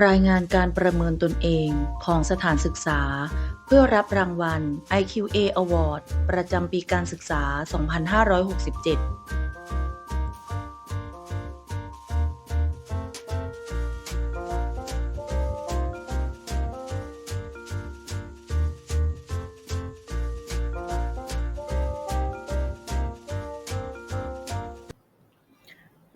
รายงานการประเมินตนเองของสถานศึกษา เพื่อรับรางวัล IQA Award ประจำปีการศึกษา 2567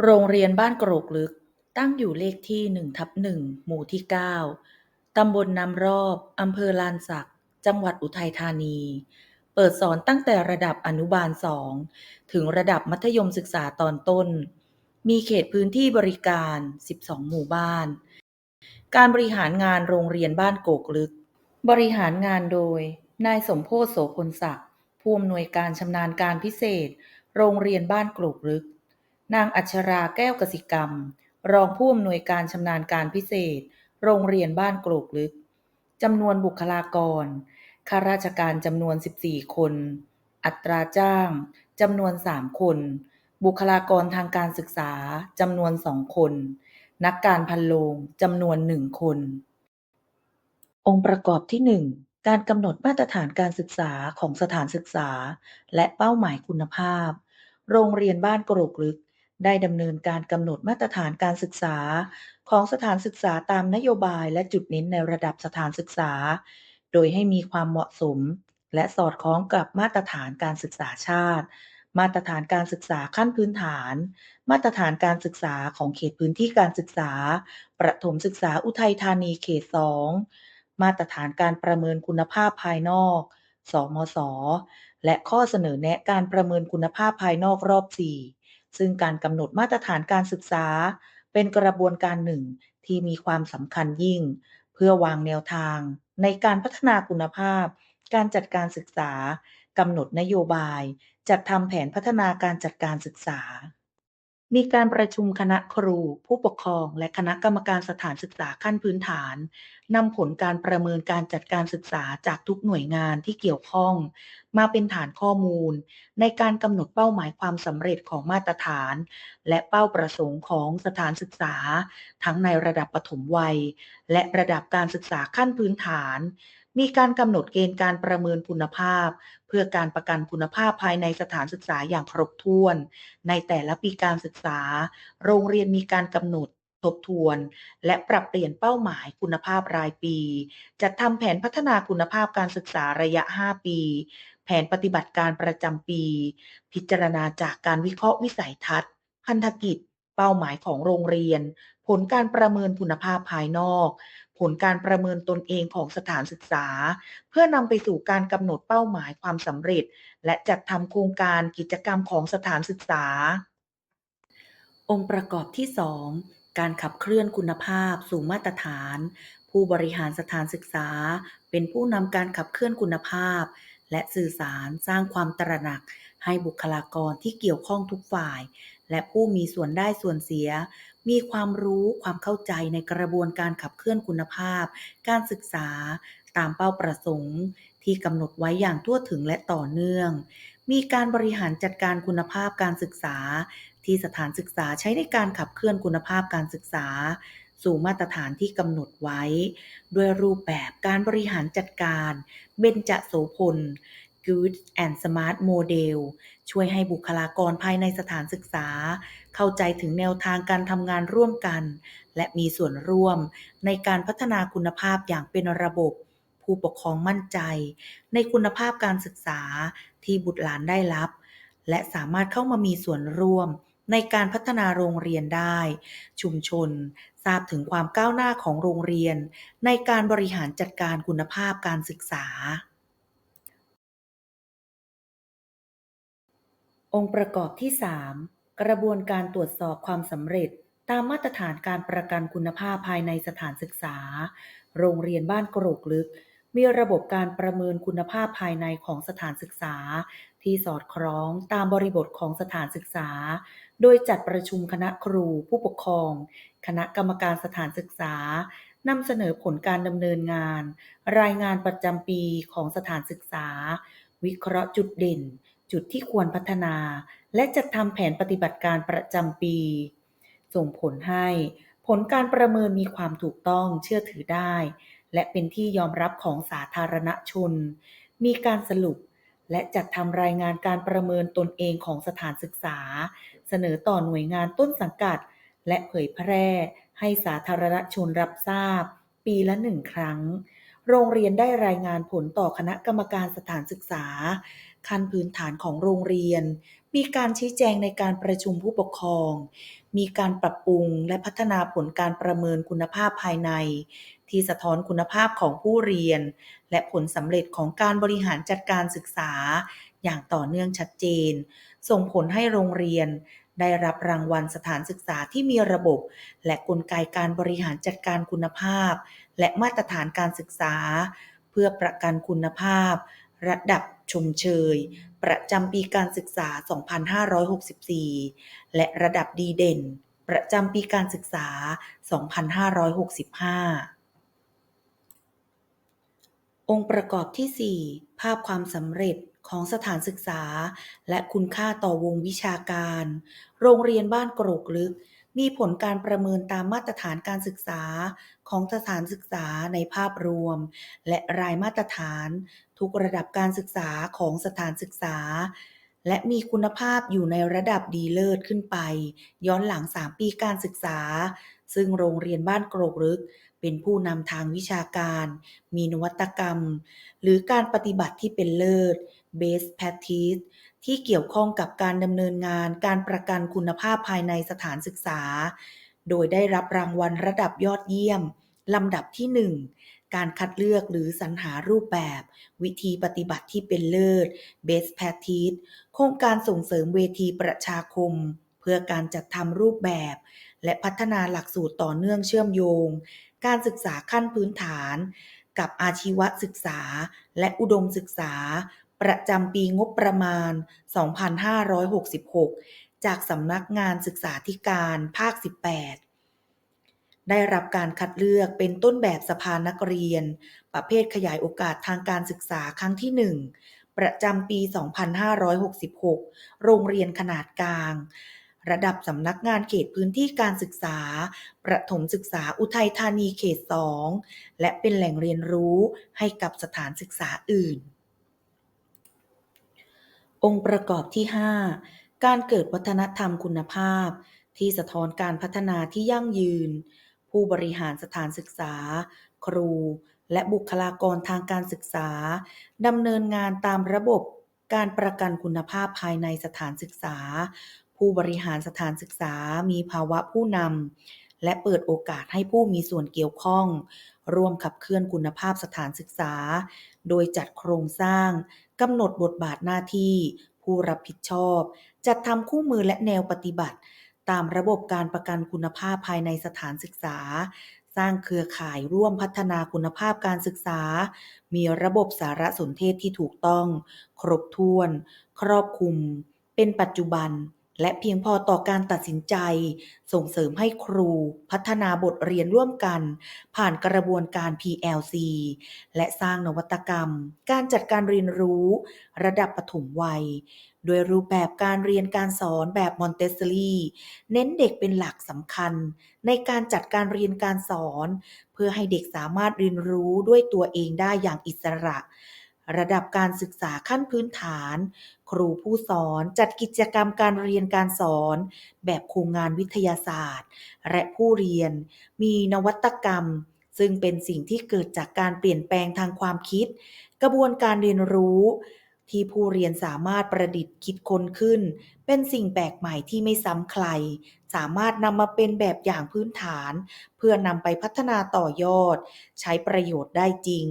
โรงเรียนบ้านโกรกลึก ตั้งอยู่เลขที่ 1 ทับ 1 หมู่ที่ 9 ตำบลน้ำรอบ อำเภอลานสัก จังหวัดอุทัยธานี เปิดสอนตั้งแต่ระดับอนุบาล 2 ถึงระดับมัธยมศึกษาตอนต้น มีเขตพื้นที่บริการ 12 หมู่บ้าน การบริหารงานโรงเรียนบ้านโกกลึก บริหารงานโดย นายสมโพธโสพลศักดิ์ผู้อำนวยการชำนาญการพิเศษ โรงเรียนบ้านโกกลึก นางอัชราแก้วกสิกรรม รองผู้อำนวยการชำนาญการพิเศษ โรงเรียนบ้านโกรกลึกจำนวนบุคลากรข้าราชการจำนวน 14 คน อัตราจ้างจำนวน 3 คน บุคลากรทางการศึกษาจำนวน 2 คน นักการพันโลงจำนวน 1 คน องค์ประกอบที่ 1 การกำหนดมาตรฐานการศึกษาของสถานศึกษา และเป้าหมายคุณภาพ โรงเรียนบ้านโกรกลึก ได้ดำเนินการกำหนดมาตรฐานการศึกษา ของสถานศึกษาตามนโยบายและจุดเน้นในระดับสถานศึกษา โดยให้มีความเหมาะสม และสอดคล้องกับมาตรฐานการศึกษาชาติ มาตรฐานการศึกษาขั้นพื้นฐาน มาตรฐานการศึกษาของเขตพื้นที่การศึกษา ประถมศึกษาอุทัยธานีเขต 2 มาตรฐานการประเมินคุณภาพภายนอก สมศและข้อเสนอแนะการประเมินคุณภาพภายนอกรอบ 4 ซึ่งการกำหนดมาตรฐานการศึกษา เป็นกระบวนการหนึ่งที่มีความสำคัญยิ่ง เพื่อวางแนวทาง ในการพัฒนาคุณภาพ การจัดการศึกษากำหนดนโยบาย จัดทำแผนพัฒนาการจัดการศึกษา มีการประชุมคณะครู ผู้ปกครอง และคณะกรรมการสถานศึกษาขั้นพื้นฐานนำผลการประเมินการจัดการศึกษาจากทุกหน่วยงานที่เกี่ยวข้อง มาเป็นฐานข้อมูล ในการกำหนดเป้าหมายความสำเร็จของมาตรฐาน และเป้าประสงค์ของสถานศึกษา ทั้งในระดับปฐมวัย และระดับการศึกษาขั้นพื้นฐาน มีการกำหนดเกณฑ์การประเมินคุณภาพ เพื่อการประกันคุณภาพภายในสถานศึกษาอย่างครบถ้วน ในแต่ละปีการศึกษา โรงเรียนมีการกำหนดทบทวน และปรับเปลี่ยนเป้าหมายคุณภาพรายปี จัดทำแผนพัฒนาคุณภาพการศึกษาระยะ 5 ปี แผนปฏิบัติการประจำปี พิจารณาจากการวิเคราะห์วิสัยทัศน์ พันธกิจ เป้าหมายของโรงเรียน ผลการประเมินคุณภาพภายนอก ผลการประเมินตนเองของสถานศึกษา เพื่อนำไปสู่การกำหนดเป้าหมายความสำเร็จ และจัดทำโครงการกิจกรรมของสถานศึกษา องค์ประกอบที่ 2 การขับเคลื่อนคุณภาพสู่มาตรฐาน ผู้บริหารสถานศึกษา เป็นผู้นำการขับเคลื่อนคุณภาพ และสื่อสารสร้างความตระหนักให้บุคลากรที่เกี่ยวข้องทุกฝ่าย และผู้มีส่วนได้ส่วนเสีย มีความรู้ความเข้าใจในกระบวนการขับเคลื่อนคุณภาพ การศึกษาตามเป้าประสงค์ ที่กำหนดไว้อย่างทั่วถึงและต่อเนื่อง มีการบริหารจัดการคุณภาพการศึกษา ที่สถานศึกษาใช้ในการขับเคลื่อนคุณภาพการศึกษา สู่มาตรฐานที่กำหนดไว้ ด้วยรูปแบบการบริหารจัดการ เบญจโสพล Good and Smart Model ช่วยให้บุคลากรภายในสถานศึกษา เข้าใจถึงแนวทางการทำงานร่วมกัน และมีส่วนร่วมในการพัฒนาคุณภาพอย่างเป็นระบบ ผู้ปกครองมั่นใจ ในคุณภาพการศึกษาที่บุตรหลานได้รับ และสามารถเข้ามามีส่วนร่วมในการพัฒนาโรงเรียนได้ ชุมชนทราบถึงความก้าวหน้าของโรงเรียน ในการบริหารจัดการคุณภาพการศึกษา องค์ประกอบที่ 3 กระบวนการตรวจสอบความสำเร็จ ตามมาตรฐานการประกันคุณภาพภายในสถานศึกษา โรงเรียนบ้านกรกลึก มีระบบการประเมินคุณภาพภายในของสถานศึกษา ที่สอดคล้องตามบริบทของสถานศึกษา โดยจัดประชุมคณะครู ผู้ปกครอง คณะกรรมการสถานศึกษานำเสนอผลการดำเนินงาน รายงานประจำปีของสถานศึกษา วิเคราะห์จุดเด่น จุดที่ควรพัฒนา และจัดทำแผนปฏิบัติการประจำปี ส่งผลให้ผลการประเมินมีความถูกต้องเชื่อถือได้ และเป็นที่ยอมรับของสาธารณชน มีการสรุปและจัดทำรายงานการประเมินตนเองของสถานศึกษา เสนอต่อหน่วยงานต้นสังกัด และเผยแพร่ให้สาธารณชนรับทราบ ปีละหนึ่งครั้ง โรงเรียนได้รายงานผลต่อคณะกรรมการสถานศึกษา ขั้นพื้นฐานของโรงเรียน มีการชี้แจงในการประชุมผู้ปกครอง มีการปรับปรุงและพัฒนาผลการประเมินคุณภาพภายใน ที่สะท้อนคุณภาพของผู้เรียน และผลสำเร็จของการบริหารจัดการศึกษา อย่างต่อเนื่องชัดเจน ส่งผลให้โรงเรียนได้รับรางวัลสถานศึกษาที่มีระบบ และกลไกการบริหารจัดการคุณภาพ และมาตรฐานการศึกษา เพื่อประกันคุณภาพ ระดับชมเชย ประจำปีการศึกษา 2564 และระดับดีเด่น ประจำปีการศึกษา 2565 องค์ประกอบที่ 4 ภาพความสำเร็จของสถานศึกษา และคุณค่าต่อวงวิชาการ โรงเรียนบ้านโกรกลึก มีผลการประเมินตามมาตรฐานการศึกษาของสถานศึกษาในภาพรวม และรายมาตรฐาน ทุกระดับการศึกษาของสถานศึกษา และมีคุณภาพอยู่ในระดับดีเลิศขึ้นไป ย้อนหลัง 3 ปีการศึกษา ซึ่งโรงเรียนบ้านโกรกลึก เป็นผู้นำทางวิชาการ มีนวัตกรรม หรือการปฏิบัติที่เป็นเลิศ Best Practice ที่เกี่ยวข้องกับการดำเนินงานการประกันคุณภาพภายในสถานศึกษา โดยได้รับรางวัลระดับยอดเยี่ยม ลำดับที่ 1 การคัดเลือกหรือสรรหารูปแบบ วิธีปฏิบัติที่เป็นเลิศ Best Practice โครงการส่งเสริมเวทีประชาคม เพื่อการจัดทำรูปแบบ และพัฒนาหลักสูตรต่อเนื่องเชื่อมโยง การศึกษาขั้นพื้นฐาน กับอาชีวศึกษา และอุดมศึกษา ประจำปีงบประมาณ 2566 จากสำนักงานศึกษาธิการภาค 18 ได้รับการคัดเลือกเป็นต้นแบบสภานักเรียน ประเภทขยายโอกาสทางการศึกษาครั้งที่ 1 ประจำปี 2566 โรงเรียนขนาดกลาง ระดับสำนักงานเขตพื้นที่การศึกษา ประถมศึกษาอุทัยธานีเขต 2 และเป็นแหล่งเรียนรู้ให้กับสถานศึกษาอื่น องค์ประกอบที่ 5 การเกิดวัฒนธรรมคุณภาพ ที่สะท้อนการพัฒนาที่ยั่งยืน ผู้บริหารสถานศึกษา ครู และบุคลากรทางการศึกษาดำเนินงานตามระบบการประกันคุณภาพภายในสถานศึกษา ผู้บริหารสถานศึกษามีภาวะผู้นำและเปิดโอกาสให้ผู้มีส่วนเกี่ยวข้อง ร่วมขับเคลื่อนคุณภาพสถานศึกษา โดยจัดโครงสร้างกำหนดบทบาทหน้าที่ ผู้รับผิดชอบ จัดทำคู่มือและแนวปฏิบัติ ตามระบบการประกันคุณภาพภายในสถานศึกษา สร้างเครือข่ายร่วมพัฒนาคุณภาพการศึกษา มีระบบสารสนเทศที่ถูกต้อง ครบถ้วน ครอบคลุม เป็นปัจจุบัน และเพียงพอต่อการตัดสินใจ ส่งเสริมให้ครู พัฒนาบทเรียนร่วมกัน ผ่านกระบวนการ PLC และสร้างนวัตกรรม การจัดการเรียนรู้ ระดับปฐมวัย โดยรูปแบบการเรียนการสอนแบบมอนเตสซอรี่เน้นเด็กเป็นหลักสำคัญ ในการจัดการเรียนการสอน เพื่อให้เด็กสามารถเรียนรู้ด้วยตัวเองได้อย่างอิสระ ระดับการศึกษาขั้นพื้นฐาน ครูผู้สอนจัดกิจกรรมการเรียนการสอน แบบโครงงานวิทยาศาสตร์ และผู้เรียน มีนวัตกรรมซึ่งเป็นสิ่งที่เกิดจากการเปลี่ยนแปลงทางความคิด กระบวนการเรียนรู้ ที่ผู้เรียนสามารถประดิษฐ์คิดค้นขึ้น เป็นสิ่งแปลกใหม่ที่ไม่ซ้ำใคร สามารถนำมาเป็นแบบอย่างพื้นฐาน เพื่อนำไปพัฒนาต่อยอด ใช้ประโยชน์ได้จริง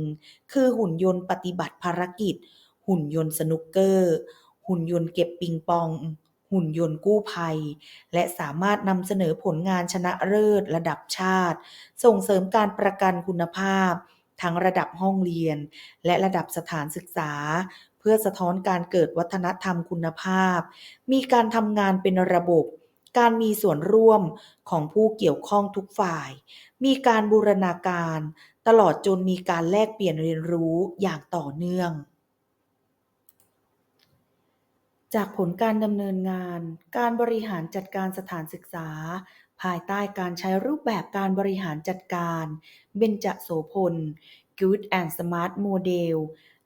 คือหุ่นยนต์ปฏิบัติภารกิจ หุ่นยนต์สนุกเกอร์ หุ่นยนต์เก็บปิงปอง หุ่นยนต์กู้ภัย และสามารถนำเสนอผลงานชนะเลิศระดับชาติ ส่งเสริมการประกันคุณภาพ ทั้งระดับห้องเรียน และระดับสถานศึกษา เพื่อสะท้อนการเกิดวัฒนธรรมคุณภาพ มีการทำงานเป็นระบบ การมีส่วนร่วมของผู้เกี่ยวข้องทุกฝ่าย มีการบูรณาการ ตลอดจนมีการแลกเปลี่ยนเรียนรู้อย่างต่อเนื่องจากผลการดำเนินงาน การบริหารจัดการสถานศึกษา ภายใต้การใช้รูปแบบการบริหารจัดการ เบญจโสพล Good and Smart Model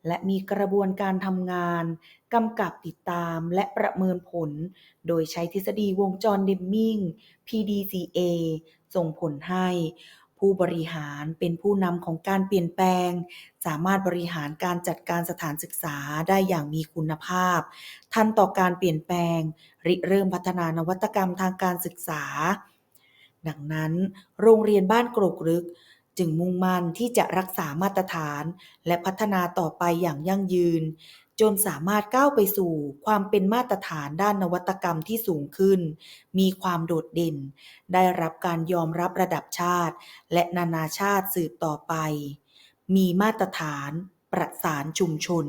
และมีกระบวนการทำงาน กำกับติดตามและประเมินผล โดยใช้ทฤษฎีวงจรเดมมิง PDCA ส่งผลให้ ผู้บริหารเป็นผู้นำของการเปลี่ยนแปลง สามารถบริหารการจัดการสถานศึกษาได้อย่างมีคุณภาพ ทันต่อการเปลี่ยนแปลง ริเริ่มพัฒนานวัตกรรมทางการศึกษา ดังนั้น โรงเรียนบ้านกรกรึก จึงมุ่งมั่นที่จะรักษามาตรฐาน และพัฒนาต่อไปอย่างยั่งยืน จนสามารถก้าวไปสู่ความเป็นมาตรฐานด้านนวัตกรรมที่สูงขึ้น มีความโดดเด่น ได้รับการยอมรับระดับชาติ และนานาชาติสืบต่อไป มีมาตรฐาน ประสานชุมชน